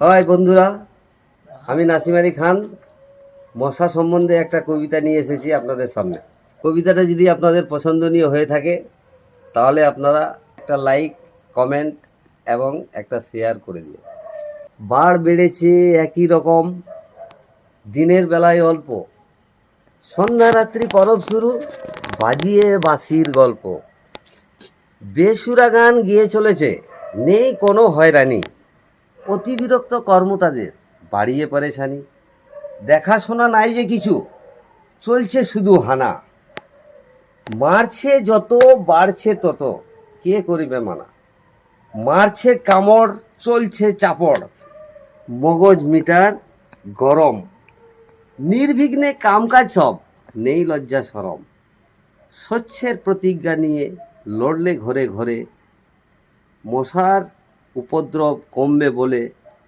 High বন্ধুরা, আমি নাসিম আলী খান, মশা সম্বন্ধে একটা কবিতা নিয়ে এসেছি আপনাদের সামনে। কবিতাটা যদি আপনাদের পছন্দনীয় হয়ে থাকে, তাহলে আপনারা একটা লাইক, কমেন্ট এবং একটা শেয়ার করে দিন। বাড় বেড়েছে একই রকম, দিনের বেলায় অল্প। সন্ধ্যা রাত্রি পরব শুরু, বাজিয়ে বাঁশির গল্প। বেসুরা গান গিয়ে চলেছে, নেই কোনো হয়রানি। অতি বিরক্ত কর্ম তাদের। বাড়িয়ে পরেশানি দেখাশোনা নাই যে কিছু, চলছে শুধু হানা। মারছে যত, বাড়ছে তত, কে করিবে মানা? মারছে কামড়, চলছে চাপড়। মগজ মিটার, গরম। নির্বিঘ্নে কামকাজ সব, নেই লজ্জা সরম। স্বচ্ছের প্রতিজ্ঞা নিয়ে লড়লে ঘরে ঘরে মশার উপদ্রব কমবে বলে